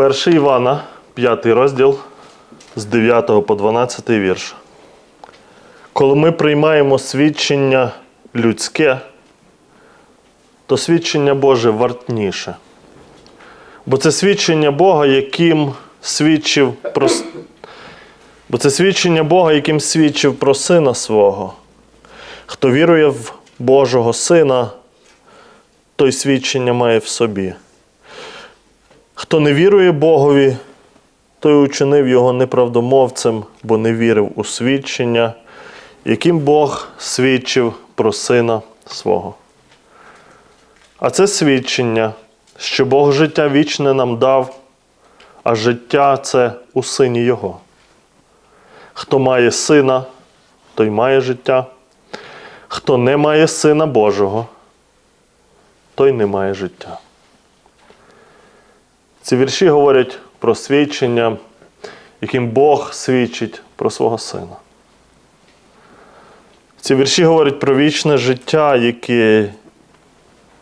1 Івана, 5 розділ з 9 по 12 вірш. Коли ми приймаємо свідчення людське, то свідчення Боже вартніше. Бо це свідчення Бога, яким свідчив про Бо це свідчення Бога, яким свідчив про Сина свого. Хто вірує в Божого Сина, той свідчення має в собі. Хто не вірує Богові, той учинив його неправдомовцем, бо не вірив у свідчення, яким Бог свідчив про Сина свого. А це свідчення, що Бог життя вічне нам дав, а життя це у Сині Його. Хто має сина, той має життя. Хто не має Сина Божого, той не має життя. Ці вірші говорять про свідчення, яким Бог свідчить про свого сина. Ці вірші говорять про вічне життя, яке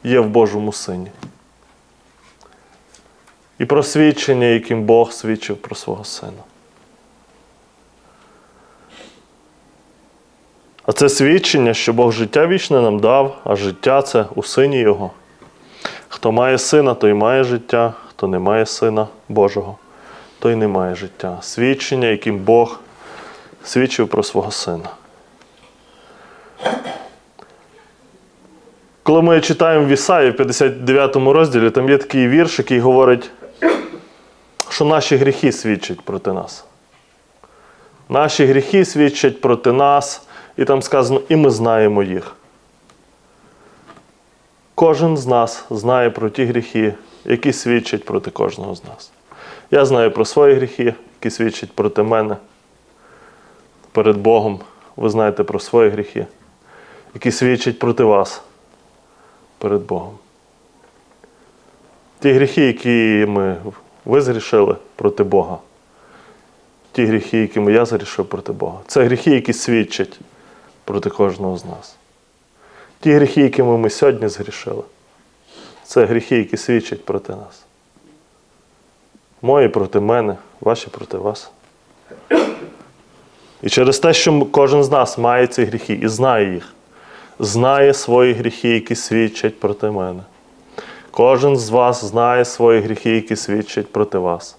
є в Божому Сині. І про свідчення, яким Бог свідчив про свого сина. А це свідчення, що Бог життя вічне нам дав, а життя це у сині Його. Хто має сина, той має життя, хто не має сина Божого, той не має життя. Свідчення, яким Бог свідчив про свого сина. Коли ми читаємо в Ісаї в 59 розділі, там є такий вірш, який говорить, що наші гріхи свідчать проти нас. Наші гріхи свідчать проти нас, і там сказано, і ми знаємо їх. Кожен з нас знає про ті гріхи, які свідчать проти кожного з нас. Я знаю про свої гріхи, які свідчать проти мене перед Богом. Ви знаєте про свої гріхи, які свідчать проти вас перед Богом. Ті гріхи, які ми, ви згрішили проти Бога, ті гріхи, якими я згрішив проти Бога, це гріхи, які свідчать проти кожного з нас. Ті гріхи, якими ми сьогодні згрішили, це гріхи, які свідчать проти нас. Мої проти мене, ваші проти вас. І через те, що кожен з нас має ці гріхи і знає їх, знає свої гріхи, які свідчать проти мене. Кожен з вас знає свої гріхи, які свідчать проти вас.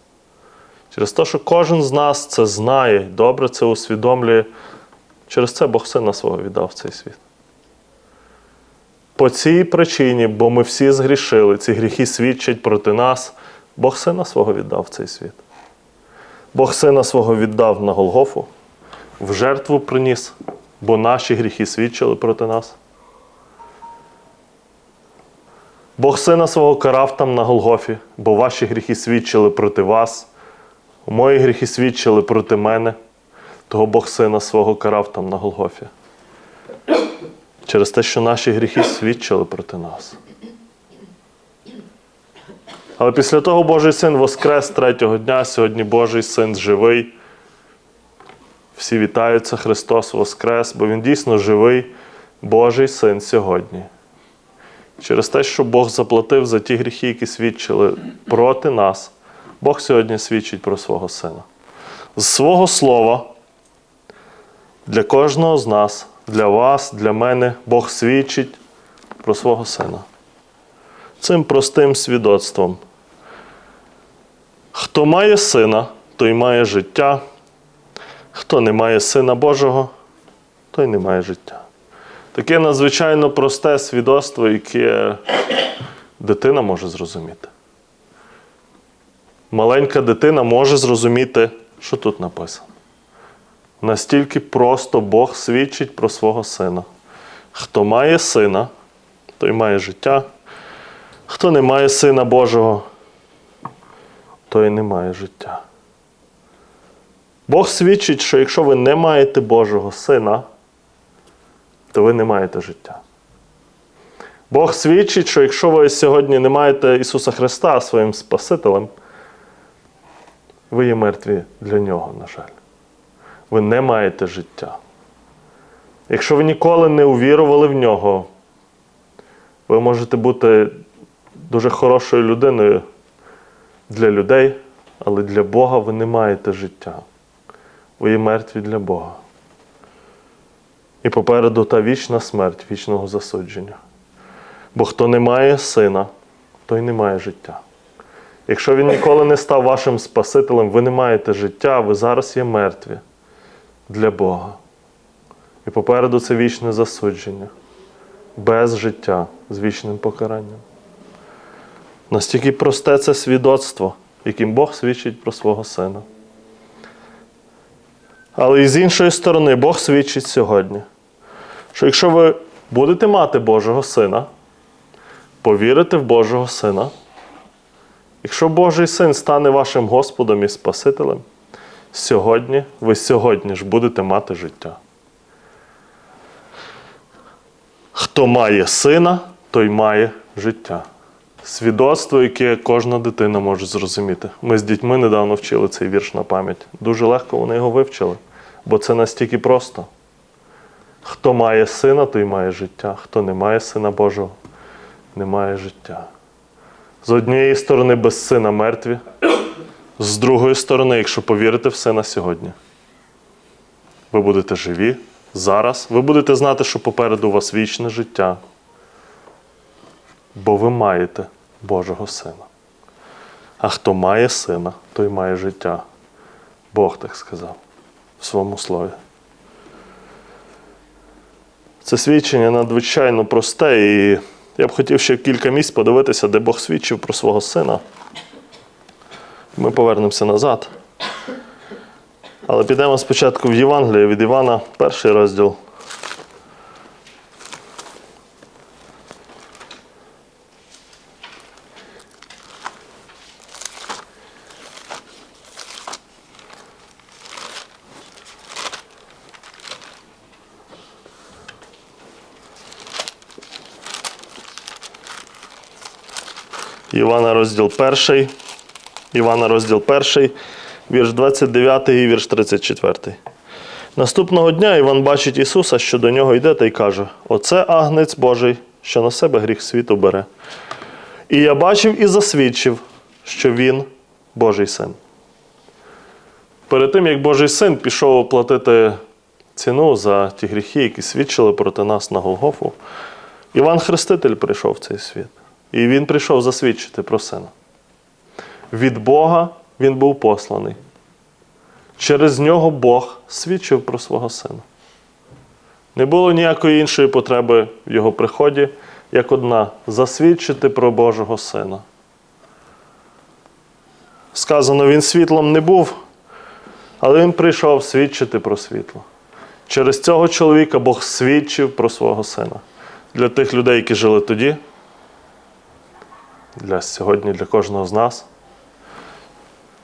Через те, що кожен з нас це знає, добре це усвідомлює, через це Бог Сина свого віддав в цей світ. По цій причині, бо ми всі згрішили, ці гріхи свідчать проти нас, Бог Сина свого віддав цей світ. Бог Сина свого віддав на Голгофу, в жертву приніс, бо наші гріхи свідчили проти нас. Бог Сина свого карав там на Голгофі, бо ваші гріхи свідчили проти вас, мої гріхи свідчили проти мене, того Бог Сина свого карав там на Голгофі. Через те, що наші гріхи свідчили проти нас. Але після того Божий син воскрес третього дня, сьогодні Божий син живий. Всі вітаються, Христос Воскрес, бо Він дійсно живий, Божий син сьогодні. Через те, що Бог заплатив за ті гріхи, які свідчили проти нас, Бог сьогодні свідчить про свого сина. З свого слова для кожного з нас, для вас, для мене, Бог свідчить про свого сина. Цим простим свідоцтвом. Хто має сина, той має життя. Хто не має сина Божого, той не має життя. Таке надзвичайно просте свідоцтво, яке дитина може зрозуміти. Маленька дитина може зрозуміти, що тут написано. Настільки просто Бог свідчить про свого сина. Хто має сина, той має життя. Хто не має сина Божого, той не має життя. Бог свідчить, що якщо ви не маєте Божого сина, то ви не маєте життя. Бог свідчить, що якщо ви сьогодні не маєте Ісуса Христа своїм Спасителем, ви є мертві для Нього, на жаль. Ви не маєте життя. Якщо ви ніколи не увірували в нього, ви можете бути дуже хорошою людиною для людей, але для Бога ви не маєте життя. Ви є мертві для Бога. І попереду та вічна смерть вічного засудження. Бо хто не має сина, той не має життя. Якщо він ніколи не став вашим Спасителем, ви не маєте життя, ви зараз є мертві для Бога. І попереду це вічне засудження, без життя, з вічним покаранням. Настільки просте це свідоцтво, яким Бог свідчить про свого сина. Але і з іншої сторони, Бог свідчить сьогодні, що якщо ви будете мати Божого Сина, повірите в Божого Сина, якщо Божий син стане вашим Господом і Спасителем, сьогодні ви сьогодні ж будете мати життя. Хто має сина, той має життя. Свідоцтво, яке кожна дитина може зрозуміти. Ми з дітьми недавно вчили цей вірш на пам'ять. Дуже легко вони його вивчили, бо це настільки просто. Хто має сина, той має життя. Хто не має сина Божого, не має життя. З однієї сторони, без сина мертві, з другої сторони, якщо повірите в сина сьогодні, ви будете живі зараз. Ви будете знати, що попереду у вас вічне життя. Бо ви маєте Божого Сина. А хто має сина, той має життя. Бог так сказав в своєму слові. Це свідчення надзвичайно просте, і я б хотів ще кілька місць подивитися, де Бог свідчив про свого сина. Ми повернемося назад. Але підемо спочатку в Євангеліє від Івана, перший розділ. Івана розділ 1. Івана розділ 1, вірш 29 і вірш 34. Наступного дня Іван бачить Ісуса, що до нього йде, та й каже: Оце агнець Божий, що на себе гріх світу бере. І я бачив і засвідчив, що Він Божий син. Перед тим, як Божий син пішов оплатити ціну за ті гріхи, які свідчили проти нас на Голгофу, Іван Хреститель прийшов в цей світ. І він прийшов засвідчити про сина. Від Бога він був посланий. Через нього Бог свідчив про свого сина. Не було ніякої іншої потреби в його приході, як одна засвідчити про Божого сина. Сказано, він світлом не був, але він прийшов свідчити про світло. Через цього чоловіка Бог свідчив про свого сина. Для тих людей, які жили тоді, для сьогодні, для кожного з нас.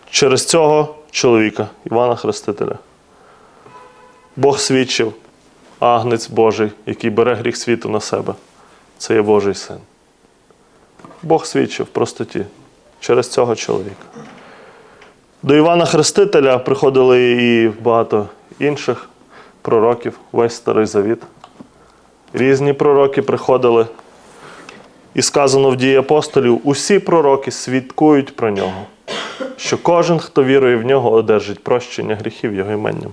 Через цього чоловіка, Івана Хрестителя, Бог свідчив, агнець Божий, який бере гріх світу на себе. Це є Божий син. Бог свідчив в простоті через цього чоловіка. До Івана Хрестителя приходили і багато інших пророків, весь Старий Завіт. Різні пророки приходили. І сказано в дії апостолів, усі пророки свідкують про нього, що кожен, хто вірує в нього, одержить прощення гріхів його іменням.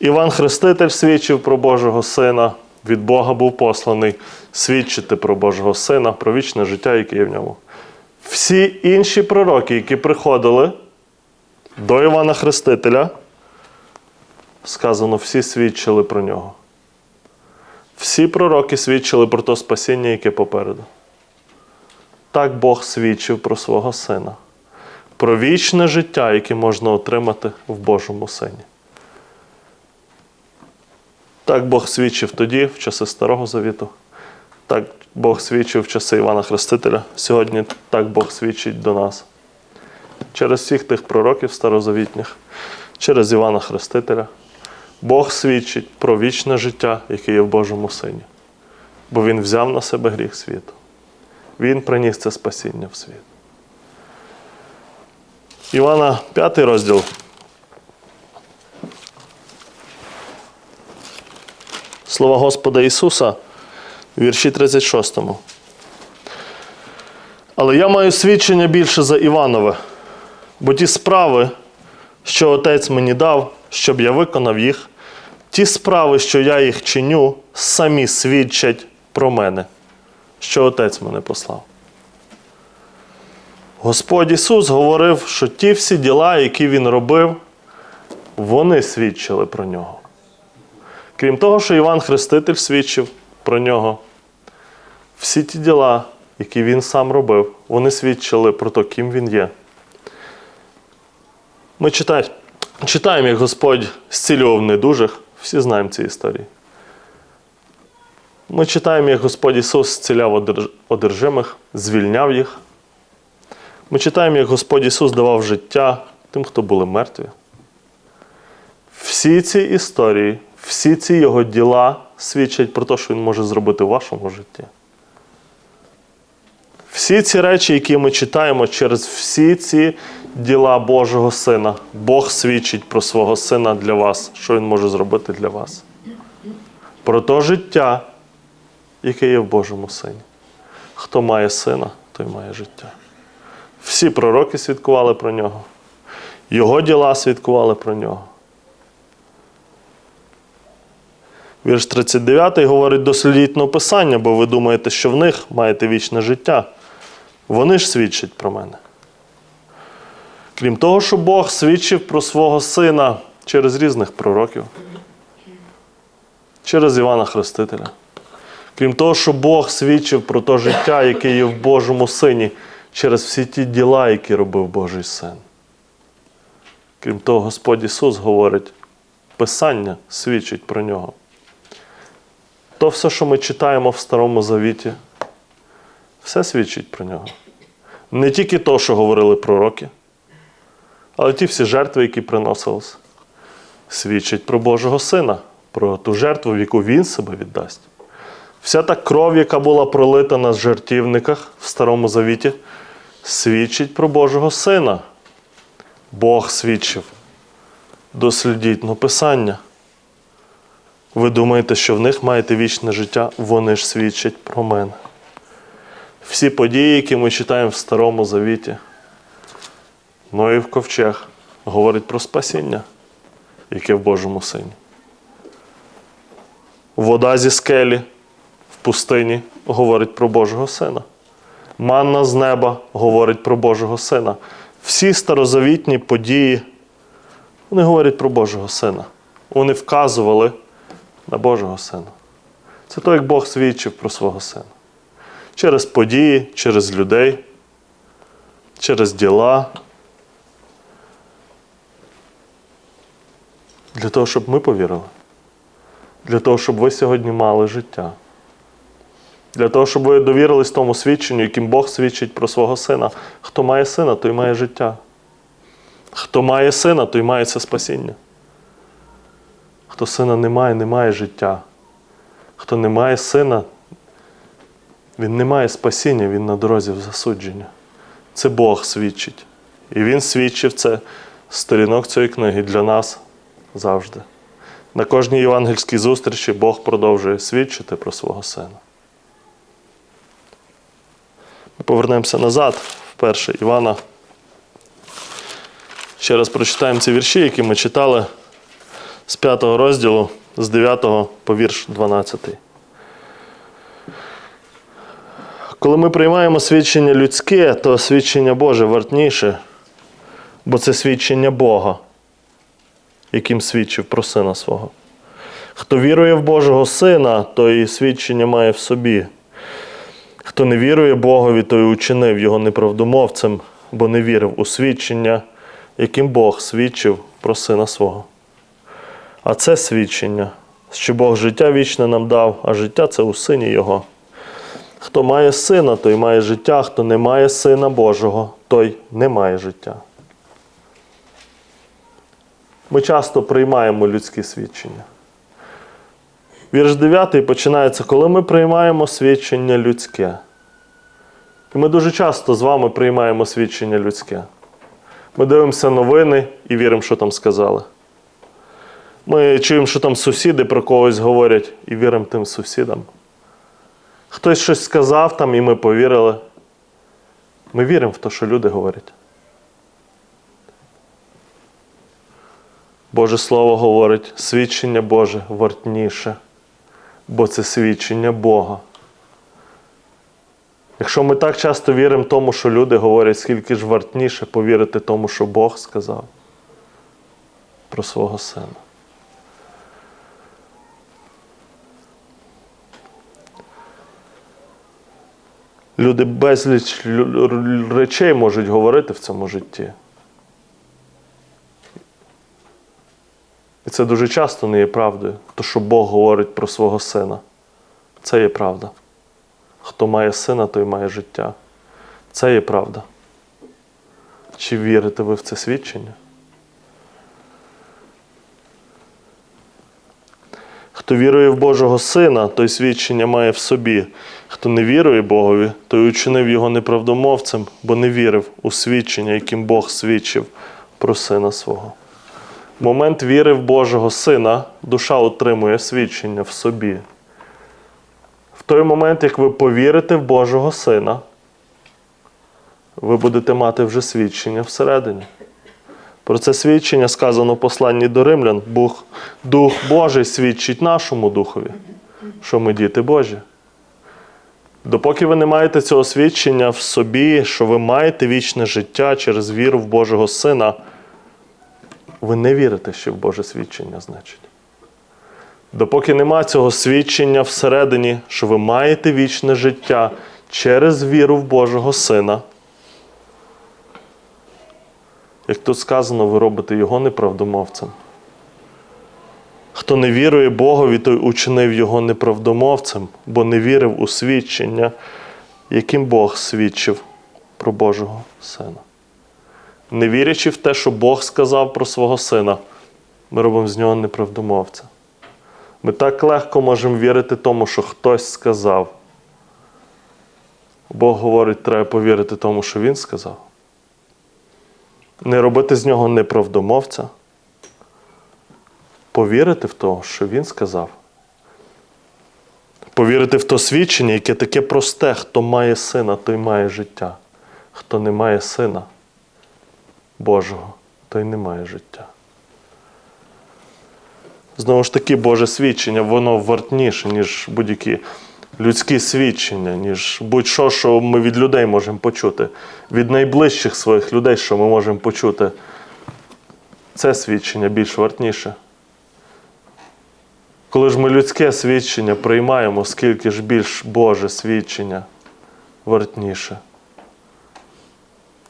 Іван Хреститель свідчив про Божого Сина, від Бога був посланий свідчити про Божого Сина, про вічне життя, яке є в ньому. Всі інші пророки, які приходили до Івана Хрестителя, сказано, всі свідчили про нього. Всі пророки свідчили про те спасіння, яке попереду. Так Бог свідчив про свого сина, про вічне життя, яке можна отримати в Божому Сині. Так Бог свідчив тоді, в часи Старого Завіту. Так Бог свідчив в часи Івана Хрестителя. Сьогодні так Бог свідчить до нас. Через всіх тих пророків старозавітніх, через Івана Хрестителя. Бог свідчить про вічне життя, яке є в Божому Сині. Бо Він взяв на себе гріх світу. Він приніс це спасіння в світ. Івана 5 розділ. Слова Господа Ісуса вірші 36. Але я маю свідчення більше за Іванове. Бо ті справи, що Отець мені дав, щоб я виконав їх, ті справи, що я їх чиню, самі свідчать про мене, що Отець мене послав. Господь Ісус говорив, що ті всі діла, які Він робив, вони свідчили про нього. Крім того, що Іван Хреститель свідчив про нього, всі ті діла, які він сам робив, вони свідчили про те, ким він є. Ми читаємо, читаємо, як Господь зцілював недужих, всі знаємо ці історії. Ми читаємо, як Господь Ісус зціляв одержимих, звільняв їх. Ми читаємо, як Господь Ісус давав життя тим, хто були мертві. Всі ці історії, всі ці його діла свідчать про те, що він може зробити в вашому житті. Всі ці речі, які ми читаємо через всі ці діла Божого Сина, Бог свідчить про свого Сина для вас, що Він може зробити для вас. Про те життя, яке є в Божому Сині. Хто має сина, той має життя. Всі пророки свідкували про нього. Його діла свідкували про нього. Вірш 39 говорить дослідіть Писання, бо ви думаєте, що в них маєте вічне життя. Вони ж свідчать про мене. Крім того, що Бог свідчив про свого сина через різних пророків, через Івана Хрестителя. Крім того, що Бог свідчив про те життя, яке є в Божому Сині, через всі ті діла, які робив Божий син. Крім того, Господь Ісус говорить, Писання свідчить про нього. То все, що ми читаємо в Старому Завіті, все свідчить про нього. Не тільки то, що говорили пророки, але ті всі жертви, які приносились, свідчать про Божого Сина, про ту жертву, в яку Він себе віддасть. Вся та кров, яка була пролита на жертівниках в Старому Завіті, свідчить про Божого Сина. Бог свідчив. Дослідіть ну, Писання. Ви думаєте, що в них маєте вічне життя, вони ж свідчать про мене. Всі події, які ми читаємо в Старому Завіті, Ноїв ковчег, говорить про спасіння, яке в Божому Сині. Вода зі скелі в пустині говорить про Божого Сина. Манна з неба говорить про Божого Сина. Всі старозавітні події, вони говорять про Божого Сина. Вони вказували на Божого Сина. Це то, як Бог свідчив про свого Сина. Через події, через людей, через діла. Для того, щоб ми повірили. Для того, щоб ви сьогодні мали життя. Для того, щоб ви довірились тому свідченню, яким Бог свідчить про свого сина. Хто має сина, той має життя. Хто має сина, той має це спасіння. Хто сина не має, не має життя. Хто не має сина, він не має спасіння, він на дорозі в засудження. Це Бог свідчить. І Він свідчив це сторінок цієї книги для нас завжди. На кожній євангельській зустрічі Бог продовжує свідчити про свого сина. Повернемося назад в перше Івана. Ще раз прочитаємо ці вірші, які ми читали з 5 розділу, з 9 по вірш 12. Коли ми приймаємо свідчення людське, то свідчення Боже вартніше, бо це свідчення Бога, яким свідчив про сина свого. Хто вірує в Божого Сина, той і свідчення має в собі. Хто не вірує Богові, той учинив його неправдомовцем, бо не вірив у свідчення, яким Бог свідчив про сина свого. А це свідчення, що Бог життя вічне нам дав, а життя це у сині Його. Хто має сина, той має життя, хто не має сина Божого, той не має життя. Ми часто приймаємо людські свідчення. Вірш 9 починається, коли ми приймаємо свідчення людське. І ми дуже часто з вами приймаємо свідчення людське. Ми дивимося новини і віримо, що там сказали. Ми чуємо, що там сусіди про когось говорять, і віримо тим сусідам. Хтось щось сказав там, і ми повірили. Ми віримо в те, що люди говорять. Боже Слово говорить, свідчення Боже вартніше, бо це свідчення Бога. Якщо ми так часто віримо тому, що люди говорять, скільки ж вартніше повірити тому, що Бог сказав про свого сина. Люди безліч речей можуть говорити в цьому житті. Це дуже часто не є правдою. То, що Бог говорить про свого сина. Це є правда. Хто має сина, той має життя. Це є правда. Чи вірите ви в це свідчення? Хто вірує в Божого Сина, той свідчення має в собі. Хто не вірує Богові, той учинив його неправдомовцем, бо не вірив у свідчення, яким Бог свідчив про сина свого. Момент віри в Божого Сина душа отримує свідчення в собі. В той момент, як ви повірите в Божого Сина, ви будете мати вже свідчення всередині. Про це свідчення сказано в посланні до римлян. Бог, Дух Божий свідчить нашому духові, що ми діти Божі. Допоки ви не маєте цього свідчення в собі, що ви маєте вічне життя через віру в Божого Сина, ви не вірите ще в Боже свідчення, значить. Допоки нема цього свідчення всередині, що ви маєте вічне життя через віру в Божого Сина, як тут сказано, ви робите його неправдомовцем. Хто не вірує Богові, той учинив його неправдомовцем, бо не вірив у свідчення, яким Бог свідчив про Божого Сина. Не вірячи в те, що Бог сказав про свого сина, ми робимо з нього неправдомовця. Ми так легко можемо вірити тому, що хтось сказав. Бог говорить, треба повірити тому, що Він сказав. Не робити з нього неправдомовця. Повірити в те, що Він сказав. Повірити в то свідчення, яке таке просте, хто має сина, той має життя. Хто не має сина Божого, той не має життя. Знову ж таки, Боже свідчення, воно вартніше, ніж будь-які людські свідчення, ніж будь-що, що ми від людей можемо почути, від найближчих своїх людей, що ми можемо почути. Це свідчення більш вартніше. Коли ж ми людське свідчення приймаємо, скільки ж більш Боже свідчення вартніше.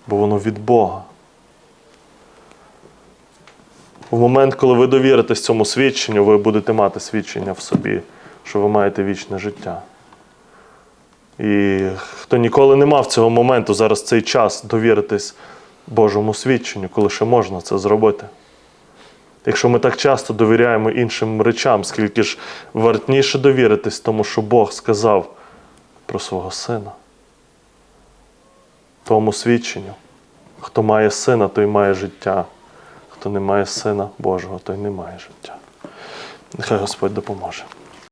Бо воно від Бога. В момент, коли ви довіритесь цьому свідченню, ви будете мати свідчення в собі, що ви маєте вічне життя. І хто ніколи не мав цього моменту, зараз цей час довіритись Божому свідченню, коли ще можна це зробити. Якщо ми так часто довіряємо іншим речам, скільки ж вартніше довіритись тому, що Бог сказав про свого сина, тому свідченню. Хто має сина, той має життя. Хто не має сина Божого, той не має життя. Нехай Господь допоможе.